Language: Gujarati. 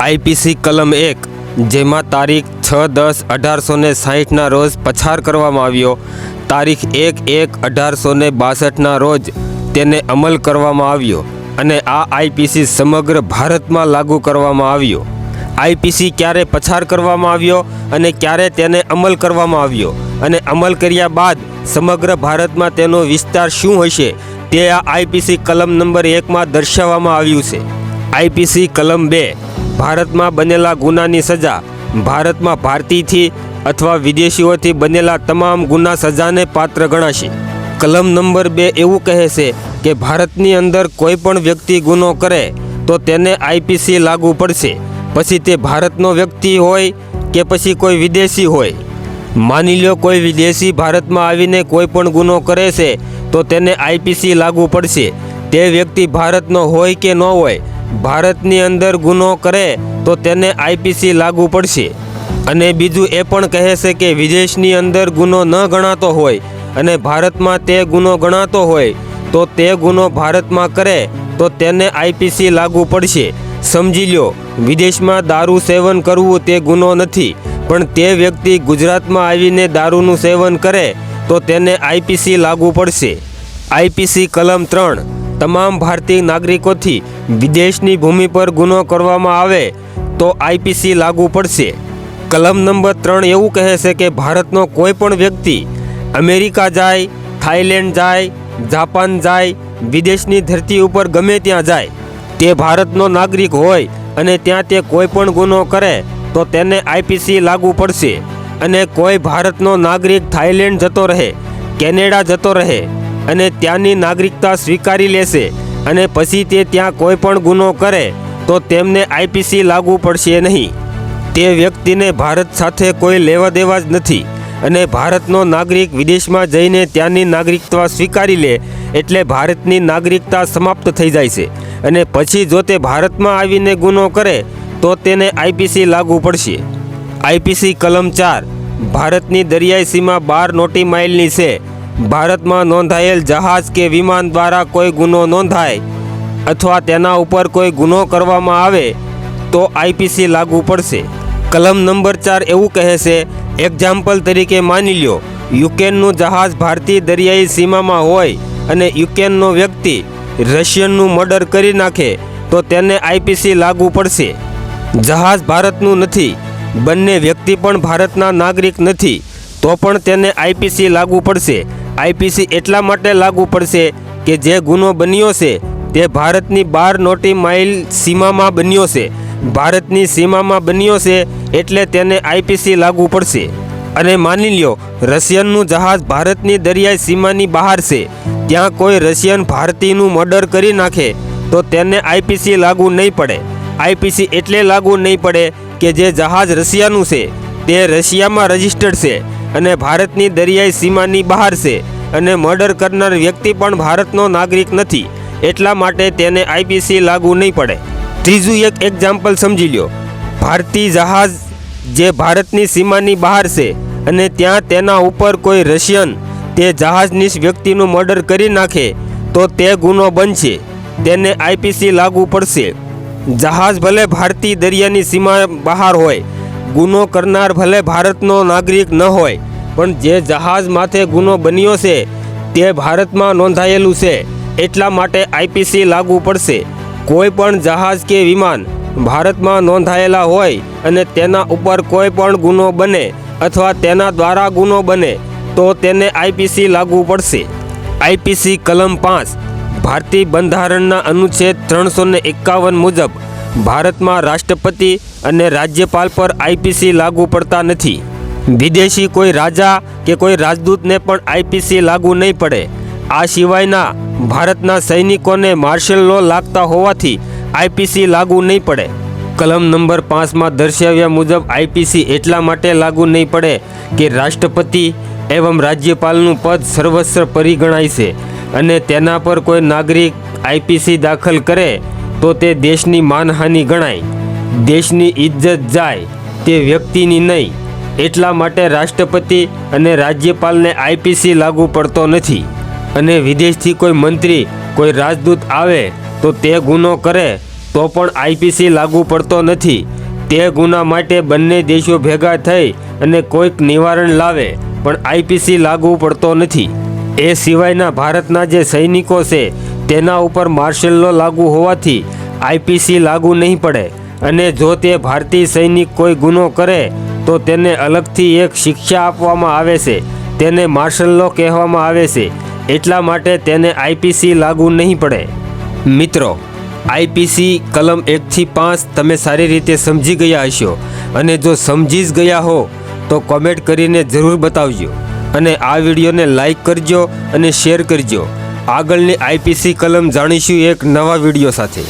આઈપીસી કલમ એક, જેમાં તારીખ છ દસ અઢારસો ને સાહીઠના રોજ પછાર કરવામાં આવ્યો. તારીખ એક એક અઢારસો ને બાસઠના રોજ તેને અમલ કરવામાં આવ્યો અને આ આઈપીસી સમગ્ર ભારતમાં લાગુ કરવામાં આવ્યો. આઈપીસી ક્યારે પછાર કરવામાં આવ્યો અને ક્યારે તેને અમલ કરવામાં આવ્યો અને અમલ કર્યા બાદ સમગ્ર ભારતમાં તેનો વિસ્તાર શું હશે તે આ આઈપીસી કલમ નંબર એકમાં દર્શાવવામાં આવ્યું છે. આઈપીસી કલમ બે ભારતમાં બનેલા ગુનાની સજા, ભારતમાં ભારતીયથી અથવા વિદેશીઓથી બનેલા તમામ ગુના સજાને પાત્ર ગણાશે. કલમ નંબર બે એવું કહે છે કે ભારતની અંદર કોઈ પણ વ્યક્તિ ગુનો કરે, તો તેને આઈપીસી લાગુ પડશે. પછી તે ભારતનો વ્યક્તિ હોય કે પછી કોઈ વિદેશી હોય. માની લો કોઈ વિદેશી ભારતમાં આવીને કોઈ પણ ગુનો કરે છે, તો તેને આઈપીસી લાગુ પડશે. તે વ્યક્તિ ભારતનો હોય કે ન હોય ભારતની અંદર ગુનો કરે તો તેને આઈપીસી લાગુ પડશે. અને બીજું એ પણ કહે છે કે વિદેશની અંદર ગુનો ન ગણાતો હોય અને ભારતમાં તે ગુનો ગણાતો હોય તો તે ગુનો ભારતમાં કરે તો તેને આઈપીસી લાગુ પડશે. સમજી લ્યો, વિદેશમાં દારૂ સેવન કરવું તે ગુનો નથી, પણ તે વ્યક્તિ ગુજરાતમાં આવીને દારૂનું સેવન કરે તો તેને આઈપીસી લાગુ પડશે. આઈપીસી કલમ ત્રણ. તમામ ભારતીય નાગરિકોથી વિદેશની ભૂમિ પર ગુનો કરવામાં આવે તો આઈપીસી લાગુ પડશે. કલમ નંબર ત્રણ એવું કહે છે કે ભારતનો કોઈ પણ વ્યક્તિ અમેરિકા જાય થાઈલેન્ડ જાય, જાપાન જાય, વિદેશની ધરતી ઉપર ગમે ત્યાં જાય, તે ભારતનો નાગરિક હોય અને ત્યાં તે કોઈ પણ ગુનો કરે તો તેને આઈપીસી લાગુ પડશે. અને કોઈ ભારતનો નાગરિક થાઈલેન્ડ જતો રહે, કેનેડા જતો રહે અને ત્યાંની નાગરિકતા સ્વીકારી લેશે અને પછી તે ત્યાં કોઈ પણ ગુનો કરે, તો તેમને આઈપીસી લાગુ પડશે નહીં. તે વ્યક્તિને ભારત સાથે કોઈ લેવા દેવા જ નથી અને ભારતનો નાગરિક વિદેશમાં જઈને ત્યાંની નાગરિકતા સ્વીકારી લે એટલે ભારતની નાગરિકતા સમાપ્ત થઈ જાય છે અને પછી જો તે ભારતમાં આવીને ગુનો કરે, તો તેને આઈપીસી લાગુ પડશે. આઈપીસી કલમ ચાર, ભારતની દરિયાઈ સીમા બાર નોટી માઇલની છે. ભારતમાં નોંધાયેલ જહાજ કે વિમાન દ્વારા કોઈ ગુનો નોંધાય અથવા તેના ઉપર કોઈ ગુનો કરવામાં આવે તો આઈપીસી લાગુ પડશે. કલમ નંબર ચાર એવું કહે છે એક્ઝામ્પલ તરીકે માની લ્યો, યુક્રેનનું જહાજ ભારતીય દરિયાઈ સીમામાં હોય અને યુક્રેનનો વ્યક્તિ રશિયનનું મર્ડર કરી નાખે, તો તેને આઈપીસી લાગુ પડશે. જહાજ ભારતનું નથી, બંને વ્યક્તિ પણ ભારતના નાગરિક નથી, તો પણ તેને આઈપીસી લાગુ પડશે. આઈપીસી એટલા માટે લાગુ પડશે કે જે ગુનો બન્યો છે, તે ભારતની બાર નોટી માઇલ સીમામાં બન્યો છે. ભારતની સીમામાં બન્યો છે એટલે તેને આઈપીસી લાગુ પડશે. અને માની લ્યો, રશિયનનું જહાજ ભારતની દરિયાઈ સીમાની બહાર છે. ત્યાં કોઈ રશિયન ભારતીયનું મર્ડર કરી નાખે, તો તેને આઈપીસી લાગુ નહીં પડે. આઈપીસી એટલે લાગુ નહીં પડે કે જે જહાજ રશિયાનું છે, તે રશિયામાં રજિસ્ટર્ડ છે. અને ભારતની દરિયાઈ સીમાની બહાર છે અને મર્ડર કરનાર વ્યક્તિ પણ ભારતનો નાગરિક નથી. એટલા માટે તેને આઈપીસી લાગુ નહીં પડે. ત્રીજું એક એક્ઝામ્પલ સમજી લ્યો. ભારતીય જહાજ જે ભારતની સીમાની બહાર છે અને ત્યાં તેના ઉપર કોઈ રશિયન તે જહાજનીશ વ્યક્તિનું મર્ડર કરી નાખે, તો તે ગુનો બનશે. તેને આઈપીસી લાગુ પડશે. જહાજ ભલે ભારતીય દરિયાની સીમા બહાર હોય ગુનો કરનાર ભલે ભારતનો નાગરિક ન હોય, પણ જે જહાજ માથે ગુનો બન્યો છે, તે ભારતમાં નોંધાયેલું છે. એટલા માટે આઈપીસી લાગુ પડશે. કોઈ પણ જહાજ કે વિમાન ભારતમાં નોંધાયેલા હોય અને તેના ઉપર કોઈ પણ ગુનો બને અથવા તેના દ્વારા ગુનો બને, તો તેને આઈપીસી લાગુ પડશે. આઈપીસી કલમ પાંચ, ભારતીય બંધારણના અનુચ્છેદ ત્રણસો એકાવન મુજબ ભારતમાં રાષ્ટ્રપતિ અને રાજ્યપાલ પર આઈપીસી લાગુ પડતા નથી. વિદેશી કોઈ રાજા કે કોઈ રાજદૂતને પણ આઈપીસી લાગુ નહીં પડે. આ સિવાયના ભારતના સૈનિકોને માર્શલ લો લાગતા હોવાથી આઈપીસી લાગુ નહીં પડે. કલમ નંબર પાંચમાં દર્શાવ્યા મુજબ આઈપીસી એટલા માટે લાગુ નહીં પડે કે રાષ્ટ્રપતિ એવં રાજ્યપાલનું પદ સર્વસ્વ પરિગણાય છે અને તેના પર કોઈ નાગરિક આઈપીસી દાખલ કરે તો તે દેશની માનહાનિ ગણાય, દેશની ઇજ્જત જાય, તે વ્યક્તિની નહીં. એટલા માટે રાષ્ટ્રપતિ અને રાજ્યપાલને આઈપીસી લાગુ પડતો નથી. અને વિદેશથી કોઈ મંત્રી, કોઈ રાજદૂત આવે તો તે ગુનો કરે, તો પણ આઈપીસી લાગુ પડતો નથી. તે ગુના માટે બંને દેશો ભેગા થઈ અને કોઈક નિવારણ લાવે, પણ આઈપીસી લાગુ પડતો નથી. એ સિવાયના ભારતના જે સૈનિકો છે તેના ઉપર માર્શલ લો લાગુ હોવાથી આઈપીસી લાગુ નહીં પડે અને જો તે ભારતીય સૈનિક કોઈ ગુનો કરે, તો તેને અલગથી એક શિક્ષા આપવામાં આવે છે. તેને માર્શલ લો કહેવામાં આવે છે. એટલા માટે તેને આઈપીસી લાગુ નહીં પડે. મિત્રો, આઈપીસી કલમ એકથી પાંચ તમે સારી રીતે સમજી ગયા હશો અને જો સમજી જ ગયા હો, તો કોમેન્ટ કરીને જરૂર બતાવજો અને આ વિડીયોને લાઈક કરજો અને શેર કરજો. આગળની આઈપીસી કલમ જાણીશું એક નવા વીડિયો સાથે.